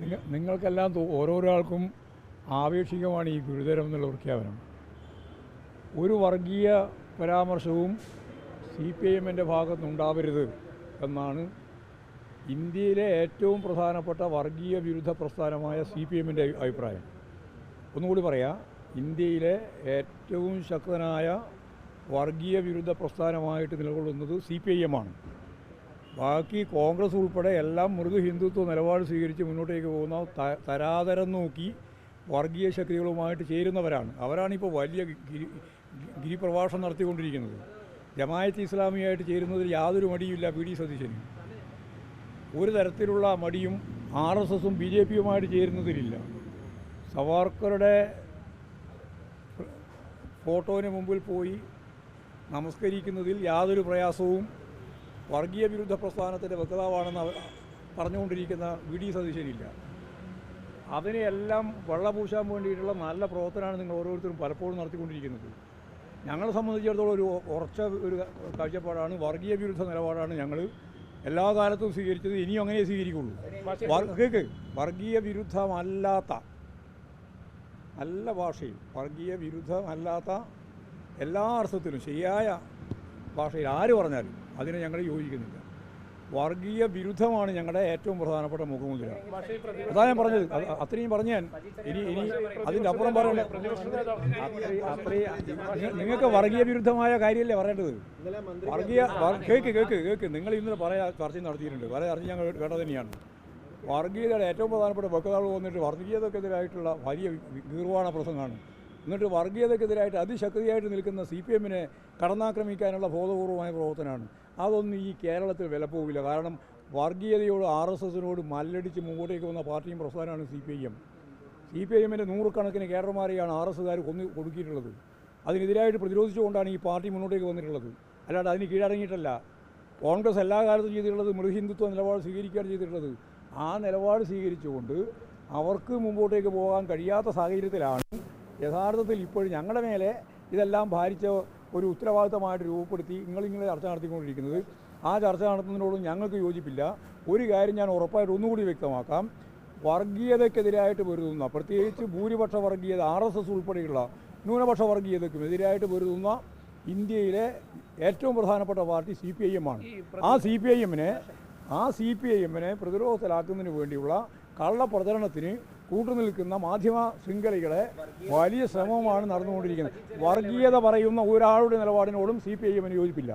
നിങ്ങ- നിങ്ങൾക്കെല്ലാം തോ- ഓരോരാൾക്കും ആവേശികമാണ് ഈ ഗുരുതരം എന്നുള്ള പ്രഖ്യാപനം. ഒരു വർഗീയ പരാമർശവും സി പി ഐ എമ്മിന്റെ ഭാഗത്തുനിന്നുണ്ടാവരുത് എന്നാണ് ഇന്ത്യയിലെ ഏറ്റവും പ്രധാനപ്പെട്ട വർഗീയ വിരുദ്ധ പ്രസ്ഥാനമായ സി പി എമ്മിന്റെ അഭിപ്രായം. ഒന്നുകൂടി പറയാം ഇന്ത്യയിലെ ഏറ്റവും ശക്തനായ വർഗീയ വിരുദ്ധ പ്രസ്ഥാനമായിട്ട് നിലകൊള്ളുന്നത് സി പി ഐ എമ്മാണ് ബാക്കി കോൺഗ്രസ് ഉൾപ്പെടെ എല്ലാം മൃദു ഹിന്ദുത്വ നിലപാട് സ്വീകരിച്ച് മുന്നോട്ടേക്ക് പോകുന്ന തരാതരം നോക്കി വർഗീയ ശക്തികളുമായിട്ട് ചേരുന്നവരാണ്. അവരാണിപ്പോൾ വലിയ ഗിരി ഗിരിപ്രഭാഷണം നടത്തിക്കൊണ്ടിരിക്കുന്നത്. ജമായത്ത് ഇസ്ലാമിയായിട്ട് ചേരുന്നതിൽ യാതൊരു മടിയുമില്ല പി ഡി സതീശന്. ഒരു തരത്തിലുള്ള മടിയും ആർ എസ് എസും ബി ജെ പിയുമായിട്ട് ചേരുന്നതിലില്ല. സവാർക്കറുടെ ഫോട്ടോന് മുമ്പിൽ പോയി നമസ്കരിക്കുന്നതിൽ യാതൊരു പ്രയാസവും വർഗീയ വിരുദ്ധ പ്രസ്ഥാനത്തിന്റെ വക്താവാണെന്ന് പറഞ്ഞുകൊണ്ടിരിക്കുന്ന വി. ഡി. സതീശനില്ല. അതിനെയെല്ലാം വെള്ളപൂശാൻ വേണ്ടിയിട്ടുള്ള നല്ല പ്രവർത്തനമാണ് നിങ്ങൾ ഓരോരുത്തരും പലപ്പോഴും നടത്തിക്കൊണ്ടിരിക്കുന്നത്. ഞങ്ങളെ സംബന്ധിച്ചിടത്തോളം ഒരു ഉറച്ച ഒരു കാഴ്ചപ്പാടാണ്. വർഗീയ വിരുദ്ധ നിലപാടാണ് ഞങ്ങൾ എല്ലാ കാലത്തും സ്വീകരിച്ചത്. ഇനിയും അങ്ങനെ സ്വീകരിക്കുള്ളൂ. വർഗക്ക് വർഗീയ വിരുദ്ധമല്ലാത്ത നല്ല ഭാഷയിൽ വർഗീയ വിരുദ്ധമല്ലാത്ത എല്ലാ അർത്ഥത്തിലും ശരിയായ ഭാഷയിൽ ആര് പറഞ്ഞാലും അതിനെ ഞങ്ങൾ യോജിക്കുന്നില്ല. വർഗീയ വിരുദ്ധമാണ് ഞങ്ങളുടെ ഏറ്റവും പ്രധാനപ്പെട്ട മുഖമുദ്ര. അതാ ഞാൻ പറഞ്ഞത്. അത് അത്രയും പറഞ്ഞു ഞാൻ ഇനി ഇനി അതിന്റെ അപ്പുറം പറയണ്ട. അത്രയും നിങ്ങൾക്ക് വർഗീയ വിരുദ്ധമായ കാര്യമല്ലേ പറയേണ്ടത്? വർഗീയ കേൾക്ക് കേക്ക് കേക്ക് നിങ്ങൾ ഇന്നലെ പറയാ ചർച്ച നടത്തിയിട്ടുണ്ട്. പല ചർച്ച ഞങ്ങൾ കേട്ടത് തന്നെയാണ്. വർഗീയതയുടെ ഏറ്റവും പ്രധാനപ്പെട്ട വക്താവ് വന്നിട്ട് വർഗീയതക്കെതിരായിട്ടുള്ള വലിയ ഗീർവാണ പ്രസംഗമാണ്. എന്നിട്ട് വർഗീയതക്കെതിരായിട്ട് അതിശക്തിയായിട്ട് നിൽക്കുന്ന സി പി എമ്മിനെ കടന്നാക്രമിക്കാനുള്ള ബോധപൂർവമായ പ്രവർത്തനമാണ്. അതൊന്നും ഈ കേരളത്തിൽ വിലപ്പോവില്ല. കാരണം വർഗീയതയോട് ആർ എസ് എസിനോട് മല്ലടിച്ച് മുമ്പോട്ടേക്ക് വന്ന പാർട്ടിയും പ്രസ്ഥാനമാണ് C P I M. C P I എമ്മിന്റെ നൂറുകണക്കിന് കേഡർമാരെയാണ് ആർ എസ് എസ്കാർ കൊന്നു കൊടുക്കിയിട്ടുള്ളത്. അതിനെതിരായിട്ട് പ്രതിരോധിച്ചുകൊണ്ടാണ് ഈ പാർട്ടി മുന്നോട്ടേക്ക് വന്നിട്ടുള്ളത്. അല്ലാണ്ട് അതിന് കീഴടങ്ങിയിട്ടല്ല. കോൺഗ്രസ് എല്ലാ കാലത്തും ചെയ്തിട്ടുള്ളത് മൃഹിന്ദുത്വ നിലപാട് സ്വീകരിക്കുകയാണ് ചെയ്തിട്ടുള്ളത്. ആ നിലപാട് സ്വീകരിച്ചുകൊണ്ട് അവർക്ക് മുമ്പോട്ടേക്ക് പോകാൻ കഴിയാത്ത സാഹചര്യത്തിലാണ് യഥാർത്ഥത്തിൽ ഇപ്പോൾ ഞങ്ങളുടെ മേലെ ഇതെല്ലാം ഭാരിച്ച ഒരു ഉത്തരവാദിത്തമായിട്ട് രൂപപ്പെടുത്തി നിങ്ങളിങ്ങനെ ചർച്ച നടത്തിക്കൊണ്ടിരിക്കുന്നത്. ആ ചർച്ച നടത്തുന്നതിനോടും ഞങ്ങൾക്ക് യോജിപ്പില്ല. ഒരു കാര്യം ഞാൻ ഉറപ്പായിട്ട് ഒന്നുകൂടി വ്യക്തമാക്കാം. വർഗീയതയ്ക്കെതിരായിട്ട് പൊരുതുന്ന പ്രത്യേകിച്ച് ഭൂരിപക്ഷ വർഗീയത ആർ എസ് എസ് ഉൾപ്പെടെയുള്ള ന്യൂനപക്ഷ വർഗീയതയ്ക്കും എതിരായിട്ട് പൊരുതുന്ന ഇന്ത്യയിലെ ഏറ്റവും പ്രധാനപ്പെട്ട party C P I M ആണ്. ആ സി പി ഐ എമ്മിനെ ആ സി പി ഐ എമ്മിനെ പ്രതിരോധത്തിലാക്കുന്നതിന് വേണ്ടിയുള്ള കള്ളപ്രചരണത്തിന് കൂട്ടുനിൽക്കുന്ന മാധ്യമ ശൃംഖലകളെ വലിയ ശ്രമമാണ് നടന്നുകൊണ്ടിരിക്കുന്നത്. വർഗീയത പറയുന്ന ഒരാളുടെ നിലപാടിനോടും സി പി ഐ എമ്മിന് യോജിപ്പില്ല